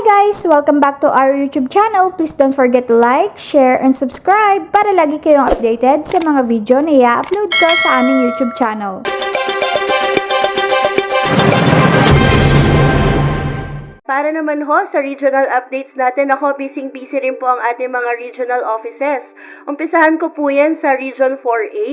guys! Welcome back to our YouTube channel. Please don't forget to like, share, and subscribe para lagi kayong updated sa mga video na i-upload ko sa aming YouTube channel. Para naman ho sa regional updates natin, ako busy-busy rin po ang ating mga regional offices. Umpisahan ko po yan sa Region 4A.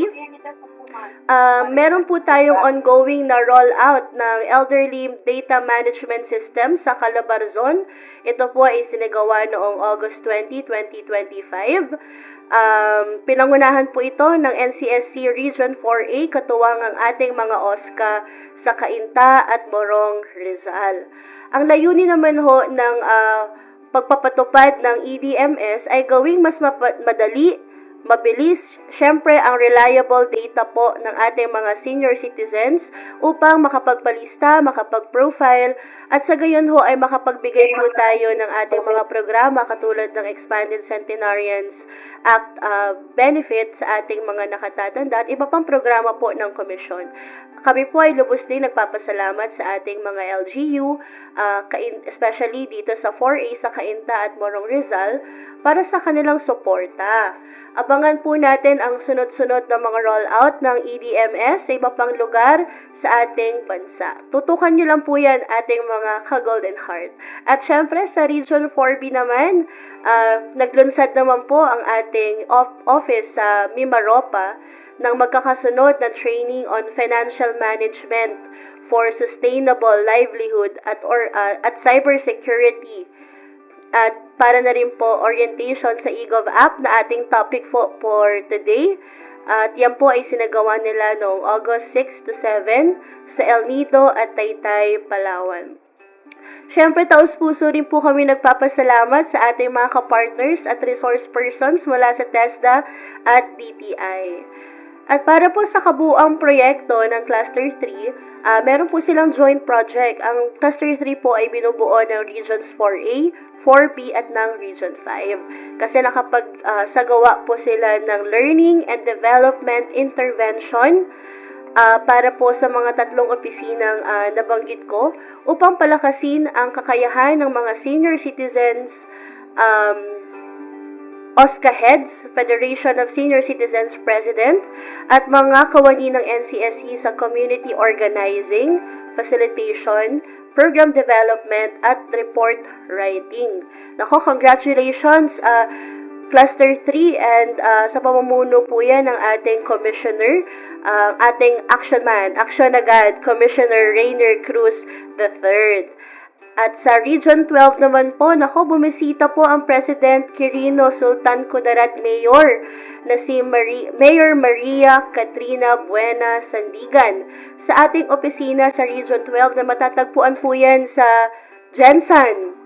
Ah, meron po tayong ongoing na rollout ng Elderly Data Management System sa Calabarzon. Ito po ay sinagawa noong August 20, 2025. Um, pinangunahan po ito ng NCSC Region 4A katuwang ang ating mga OSCA sa Cainta at Morong Rizal. Ang layunin naman ho ng ah, pagpapatupad ng EDMS ay gawing mas madali, mabilis, syempre ang reliable data po ng ating mga senior citizens upang makapagpalista, makapag-profile, at sa gayon ho ay makapagbigay po tayo ng ating mga programa katulad ng Expanded Centenarians Act uh, benefit sa ating mga nakatatanda at iba pang programa po ng komisyon. Kami po ay lubos din nagpapasalamat sa ating mga LGU, uh, kain- especially dito sa 4A sa Cainta at Morong Rizal, para sa kanilang suporta. Abangan po natin ang sunod-sunod na mga rollout ng EDMS sa iba pang lugar sa ating bansa. Tutukan niyo lang po yan ating mga ka-Golden Heart. At syempre sa Region 4B naman, ah, naglunsad naman po ang ating off- office sa Mimaropa ng magkakasunod na training on financial management for sustainable livelihood at or ah, at cybersecurity at para na rin po orientation sa eGov app na ating topic for, for today. At yan po ay sinagawa nila noong August 6 to 7 sa El Nido at Taytay, Palawan. Siyempre, taus-puso rin po kami nagpapasalamat sa ating mga kapartners at resource persons mula sa TESDA at DTI. At para po sa kabuang proyekto ng Cluster 3, ah, meron po silang joint project. Ang Cluster 3 po ay binubuo ng Regions 4A, 4B at ng Region 5. Kasi nakapagsagawa po sila ng Learning and Development Intervention ah, para po sa mga tatlong opisinang ah, nabanggit ko upang palakasin ang kakayahan ng mga senior citizens um, OSCA Heads, Federation of Senior Citizens President, at mga kawani ng NCSC sa community organizing, facilitation, program development, at report writing. Nako, congratulations, uh, Cluster 3 and uh, sa pamumuno po yan ng ating commissioner, ang ating action man, action agad, Commissioner Rainer Cruz III. At sa Region 12 naman po, nako, bumisita po ang President Quirino Sultan Kudarat Mayor na si Mari- Mayor Maria Katrina Buena Sandigan sa ating opisina sa Region 12 na matatagpuan po yan sa Jensen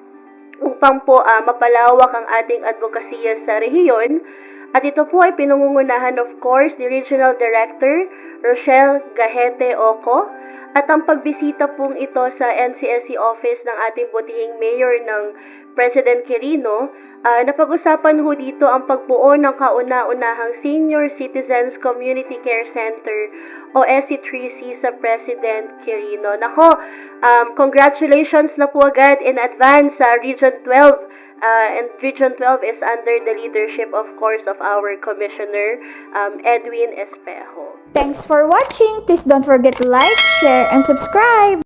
upang po ah, mapalawak ang ating advokasya sa rehiyon. At ito po ay pinangungunahan of course ni Regional Director Rochelle Gahete Oco at ang pagbisita pong ito sa NCSC office ng ating butihing mayor ng President Quirino, ah, napag-usapan ho dito ang pagbuo ng kauna-unahang Senior Citizens Community Care Center o SC3C sa President Quirino. Nako, um, congratulations na po agad in advance sa Region 12 Uh, and Region 12 is under the leadership, of course, of our Commissioner, um, Edwin Espejo. Thanks for watching! Please don't forget to like, share, and subscribe!